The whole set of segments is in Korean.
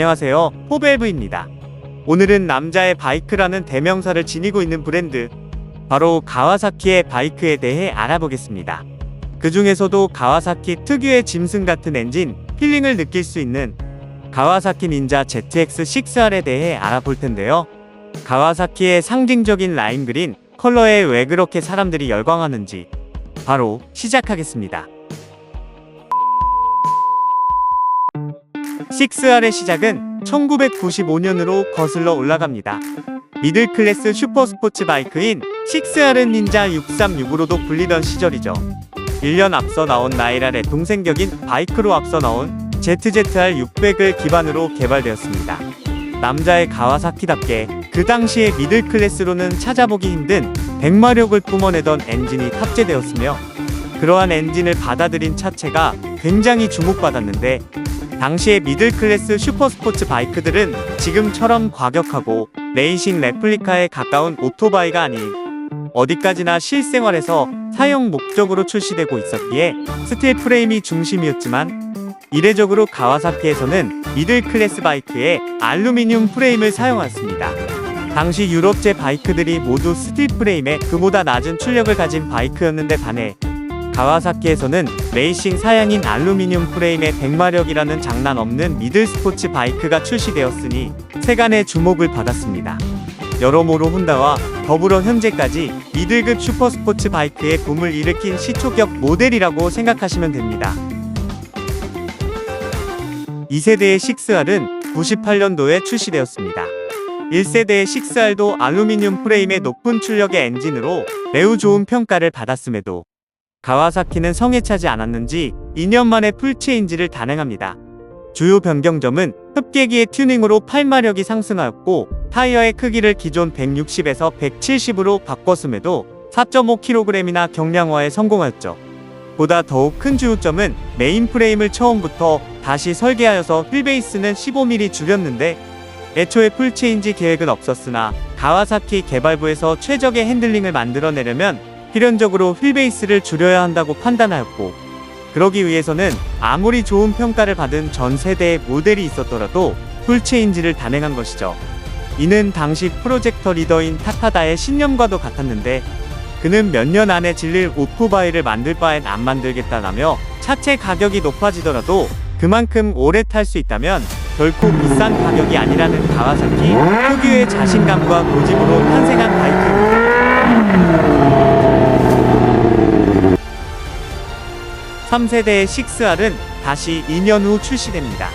안녕하세요. 포벨브입니다. 오늘은 남자의 바이크라는 대명사를 지니고 있는 브랜드, 바로 가와사키의 바이크에 대해 알아보겠습니다. 그 중에서도 가와사키 특유의 짐승 같은 엔진, 필링을 느낄 수 있는 가와사키 닌자 ZX6R에 대해 알아볼 텐데요. 가와사키의 상징적인 라임 그린 컬러에 왜 그렇게 사람들이 열광하는지 바로 시작하겠습니다. 6R의 시작은 1995년으로 거슬러 올라갑니다. 미들 클래스 슈퍼 스포츠 바이크인 6R은 닌자 636으로도 불리던 시절이죠. 1년 앞서 나온 나이랄의 동생격인 바이크로 앞서 나온 ZZR 600을 기반으로 개발되었습니다. 남자의 가와사키답게 그 당시의 미들 클래스로는 찾아보기 힘든 100마력을 뿜어내던 엔진이 탑재되었으며 그러한 엔진을 받아들인 차체가 굉장히 주목받았는데 당시의 미들 클래스 슈퍼 스포츠 바이크들은 지금처럼 과격하고 레이싱 레플리카에 가까운 오토바이가 아닌 어디까지나 실생활에서 사용 목적으로 출시되고 있었기에 스틸 프레임이 중심이었지만 이례적으로 가와사키에서는 미들 클래스 바이크에 알루미늄 프레임을 사용했습니다. 당시 유럽제 바이크들이 모두 스틸 프레임에 그보다 낮은 출력을 가진 바이크였는데 반해 가와사키에서는 레이싱 사양인 알루미늄 프레임의 100마력이라는 장난 없는 미들 스포츠 바이크가 출시되었으니 세간의 주목을 받았습니다. 여러모로 혼다와 더불어 현재까지 미들급 슈퍼스포츠 바이크의 붐을 일으킨 시초격 모델이라고 생각하시면 됩니다. 2세대의 6R은 98년도에 출시되었습니다. 1세대의 6R도 알루미늄 프레임의 높은 출력의 엔진으로 매우 좋은 평가를 받았음에도 가와사키는 성에 차지 않았는지 2년 만에 풀체인지를 단행합니다. 주요 변경점은 흡계기의 튜닝으로 8마력이 상승하였고 타이어의 크기를 기존 160에서 170으로 바꿨음에도 4.5kg이나 경량화에 성공하였죠. 보다 더욱 큰 주요점은 메인 프레임을 처음부터 다시 설계하여서 휠베이스는 15mm 줄였는데 애초에 풀체인지 계획은 없었으나 가와사키 개발부에서 최적의 핸들링을 만들어내려면 필연적으로 휠베이스를 줄여야 한다고 판단하였고 그러기 위해서는 아무리 좋은 평가를 받은 전 세대의 모델이 있었더라도 풀체인지를 단행한 것이죠. 이는 당시 프로젝터 리더인 타카다의 신념과도 같았는데 그는 몇 년 안에 질릴 오토바이를 만들 바엔 안 만들겠다라며 차체 가격이 높아지더라도 그만큼 오래 탈 수 있다면 결코 비싼 가격이 아니라는 가와사키 특유의 자신감과 고집으로 탄생한 바이크입니다. 3세대의 6R은 다시 2년 후 출시됩니다.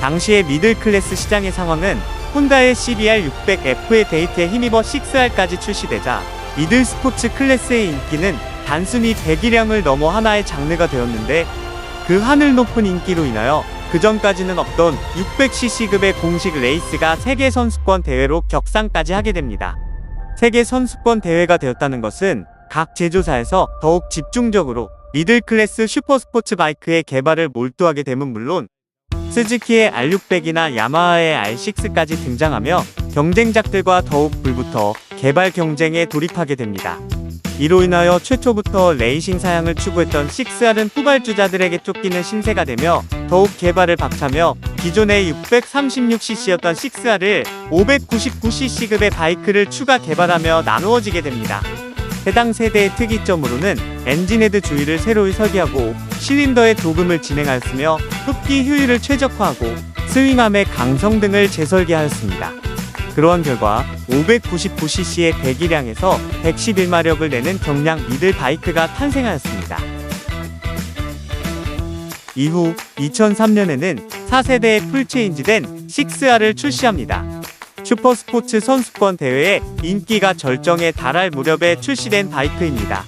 당시의 미들 클래스 시장의 상황은 혼다의 CBR 600F의 데이트에 힘입어 6R까지 출시되자 미들 스포츠 클래스의 인기는 단순히 배기량을 넘어 하나의 장르가 되었는데 그 하늘 높은 인기로 인하여 그 전까지는 없던 600cc급의 공식 레이스가 세계 선수권 대회로 격상까지 하게 됩니다. 세계 선수권 대회가 되었다는 것은 각 제조사에서 더욱 집중적으로 미들 클래스 슈퍼 스포츠 바이크의 개발을 몰두하게 됨은 물론 스즈키의 R600이나 야마하의 R6까지 등장하며 경쟁작들과 더욱 불붙어 개발 경쟁에 돌입하게 됩니다. 이로 인하여 최초부터 레이싱 사양을 추구했던 6R은 후발주자들에게 쫓기는 신세가 되며 더욱 개발을 박차며 기존의 636cc였던 6R을 599cc급의 바이크를 추가 개발하며 나누어지게 됩니다. 해당 세대의 특이점으로는 엔진헤드 주위를 새로이 설계하고 실린더의 도금을 진행하였으며 흡기 효율을 최적화하고 스윙함의 강성 등을 재설계하였습니다. 그러한 결과 599cc의 배기량에서 111마력을 내는 경량 미들 바이크가 탄생하였습니다. 이후 2003년에는 4세대의 풀체인지된 6R을 출시합니다. 슈퍼스포츠 선수권 대회에 인기가 절정에 달할 무렵에 출시된 바이크입니다.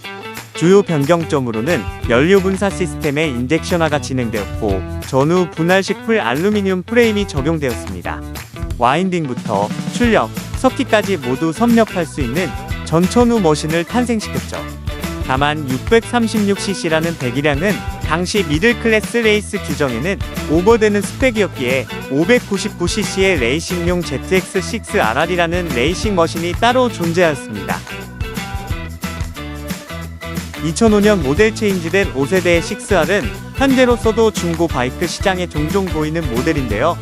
주요 변경점으로는 연료 분사 시스템의 인젝션화가 진행되었고 전후 분할식 풀 알루미늄 프레임이 적용되었습니다. 와인딩부터 출력, 석기까지 모두 섭렵할 수 있는 전천후 머신을 탄생시켰죠. 다만 636cc라는 배기량은 당시 미들 클래스 레이스 규정에는 오버되는 스펙이었기에 599cc의 레이싱용 ZX6RR이라는 레이싱 머신이 따로 존재하였습니다. 2005년 모델 체인지된 5세대의 6R은 현재로서도 중고 바이크 시장에 종종 보이는 모델인데요.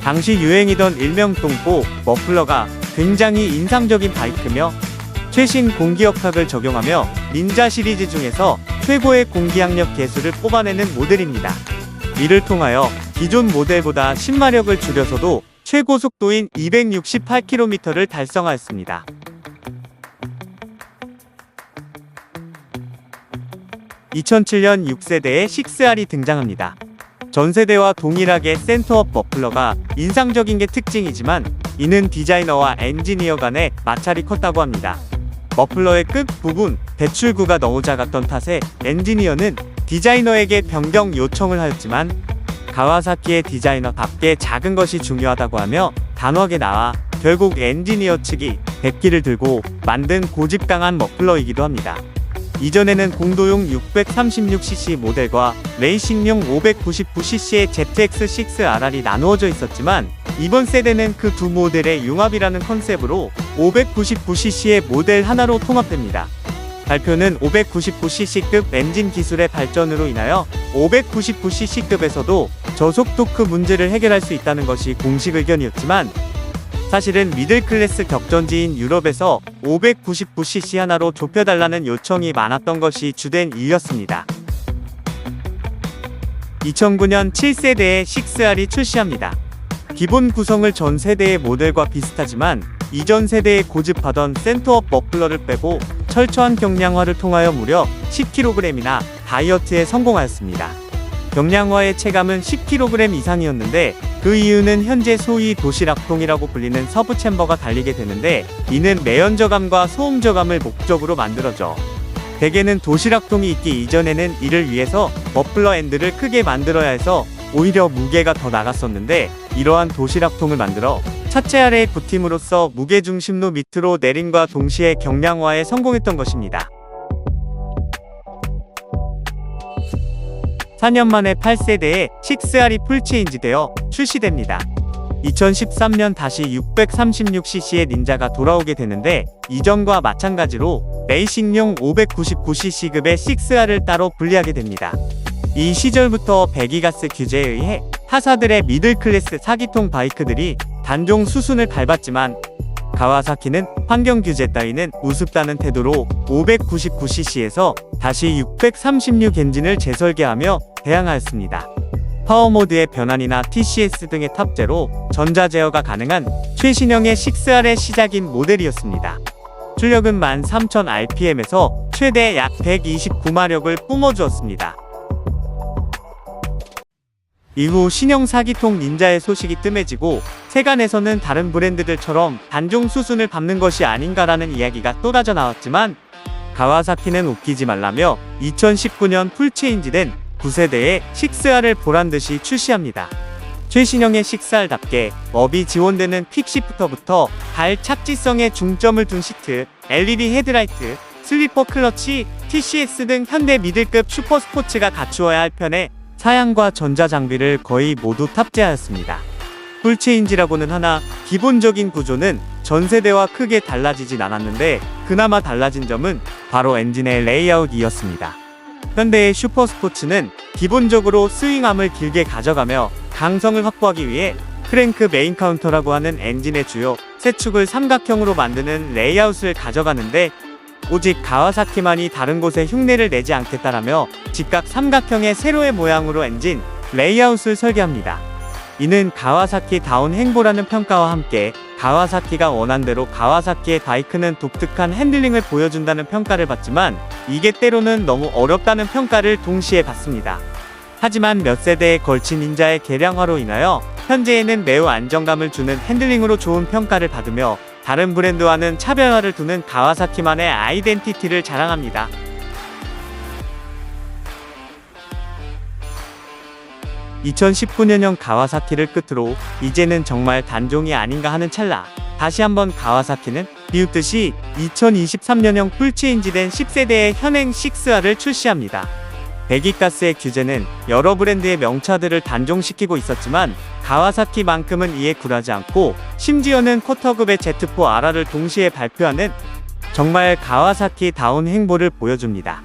당시 유행이던 일명 똥꼬 머플러가 굉장히 인상적인 바이크며 최신 공기역학을 적용하며 닌자 시리즈 중에서 최고의 공기압력 개수를 뽑아내는 모델입니다. 이를 통하여 기존 모델보다 10마력을 줄여서도 최고 속도인 268km를 달성하였습니다. 2007년 6세대의 6R이 등장합니다. 전세대와 동일하게 센터업 머플러가 인상적인 게 특징이지만 이는 디자이너와 엔지니어 간의 마찰이 컸다고 합니다. 머플러의 끝 부분 배출구가 너무 작았던 탓에 엔지니어는 디자이너에게 변경 요청을 하였지만 가와사키의 디자이너답게 작은 것이 중요하다고 하며 단호하게 나와 결국 엔지니어 측이 백기를 들고 만든 고집 강한 머플러이기도 합니다. 이전에는 공도용 636cc 모델과 레이싱용 599cc의 ZX6RR이 나누어져 있었지만 이번 세대는 그 두 모델의 융합이라는 컨셉으로 599cc의 모델 하나로 통합됩니다. 발표는 599cc급 엔진 기술의 발전으로 인하여 599cc급에서도 저속 토크 문제를 해결할 수 있다는 것이 공식 의견이었지만 사실은 미들클래스 격전지인 유럽에서 599cc 하나로 좁혀달라는 요청이 많았던 것이 주된 이유였습니다. 2009년 7세대의 6R이 출시합니다. 기본 구성을 전 세대의 모델과 비슷하지만 이전 세대에 고집하던 센터업 머플러를 빼고 철저한 경량화를 통하여 무려 10kg이나 다이어트에 성공하였습니다. 경량화의 체감은 10kg 이상이었는데 그 이유는 현재 소위 도시락통이라고 불리는 서브 챔버가 달리게 되는데 이는 매연 저감과 소음 저감을 목적으로 만들어져 대개는 도시락통이 있기 이전에는 이를 위해서 머플러 엔드를 크게 만들어야 해서 오히려 무게가 더 나갔었는데 이러한 도시락통을 만들어 차체 아래에 부팀으로써 무게 중심로 밑으로 내림과 동시에 경량화에 성공했던 것입니다. 4년 만에 8세대의 6R이 풀체인지되어 출시됩니다. 2013년 다시 636cc의 닌자가 돌아오게 되는데 이전과 마찬가지로 레이싱용 599cc급의 6R을 따로 분리하게 됩니다. 이 시절부터 배기가스 규제에 의해 타사들의 미들클래스 사기통 바이크들이 단종 수순을 밟았지만 가와사키는 환경 규제 따위는 우습다는 태도로 599cc에서 다시 636 엔진을 재설계하며 대항하였습니다. 파워모드의 변환이나 TCS 등의 탑재로 전자 제어가 가능한 최신형의 6R의 시작인 모델이었습니다. 출력은 13,000rpm에서 최대 약 129마력을 뿜어주었습니다. 이후 신형 사기통 닌자의 소식이 뜸해지고 세간에서는 다른 브랜드들처럼 단종 수순을 밟는 것이 아닌가라는 이야기가 쏟아져 나왔지만 가와사키는 웃기지 말라며 2019년 풀체인지된 9세대의 6R을 보란듯이 출시합니다. 최신형의 6R답게 업이 지원되는 퀵시프터부터 발 착지성에 중점을 둔 시트, LED 헤드라이트, 슬리퍼 클러치, TCS 등 현대 미들급 슈퍼스포츠가 갖추어야 할 편에 사양과 전자 장비를 거의 모두 탑재하였습니다. 풀체인지라고는 하나 기본적인 구조는 전 세대와 크게 달라지진 않았는데 그나마 달라진 점은 바로 엔진의 레이아웃이었습니다. 현대의 슈퍼스포츠는 기본적으로 스윙암을 길게 가져가며 강성을 확보하기 위해 크랭크 메인 카운터라고 하는 엔진의 주요 세 축을 삼각형으로 만드는 레이아웃을 가져가는데 오직 가와사키만이 다른 곳에 흉내를 내지 않겠다라며 직각 삼각형의 세로의 모양으로 엔진 레이아웃을 설계합니다. 이는 가와사키 다운 행보라는 평가와 함께 가와사키가 원한대로 가와사키의 바이크는 독특한 핸들링을 보여준다는 평가를 받지만 이게 때로는 너무 어렵다는 평가를 동시에 받습니다. 하지만 몇 세대에 걸친 닌자의 개량화로 인하여 현재에는 매우 안정감을 주는 핸들링으로 좋은 평가를 받으며 다른 브랜드와는 차별화를 두는 가와사키만의 아이덴티티를 자랑합니다. (2019년형) 가와사키를 끝으로 이제는 정말 단종이 아닌가 하는 찰나 다시 한번 가와사키는 비웃듯이 2023년형 풀체인지된 10세대의 현행 6R을 출시합니다. 배기가스의 규제는 여러 브랜드의 명차들을 단종시키고 있었지만 가와사키만큼은 이에 굴하지 않고 심지어는 쿼터급의 Z4RR을 동시에 발표하는 정말 가와사키 다운 행보를 보여줍니다.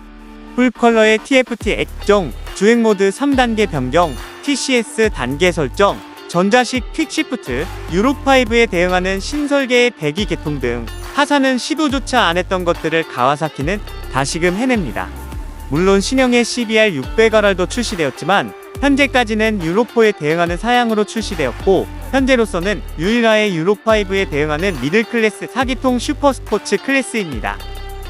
풀컬러의 TFT 액정, 주행 모드 3단계 변경, TCS 단계 설정, 전자식 퀵시프트, 유로5에 대응하는 신설계의 배기 개통 등 타사는 시도조차 안 했던 것들을 가와사키는 다시금 해냅니다. 물론 신형의 CBR 600RR도 출시되었지만 현재까지는 유로4에 대응하는 사양으로 출시되었고 현재로서는 유일하의 유로5에 대응하는 미들클래스 4기통 슈퍼스포츠 클래스입니다.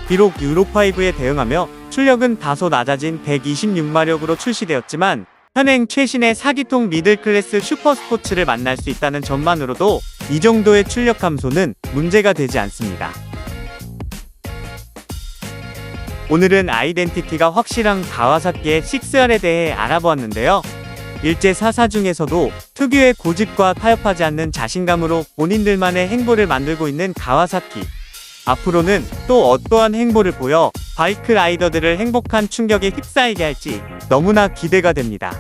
비록 유로5에 대응하며 출력은 다소 낮아진 126마력으로 출시되었지만 현행 최신의 4기통 미들클래스 슈퍼스포츠를 만날 수 있다는 점만으로도 이 정도의 출력 감소는 문제가 되지 않습니다. 오늘은 아이덴티티가 확실한 가와사키의 6R에 대해 알아보았는데요. 일제 사사 중에서도 특유의 고집과 타협하지 않는 자신감으로 본인들만의 행보를 만들고 있는 가와사키. 앞으로는 또 어떠한 행보를 보여 바이크 라이더들을 행복한 충격에 휩싸이게 할지 너무나 기대가 됩니다.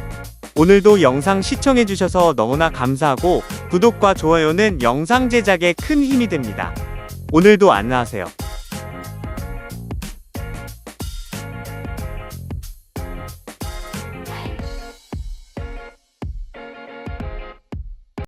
오늘도 영상 시청해주셔서 너무나 감사하고 구독과 좋아요는 영상 제작에 큰 힘이 됩니다. 오늘도 안녕하세요.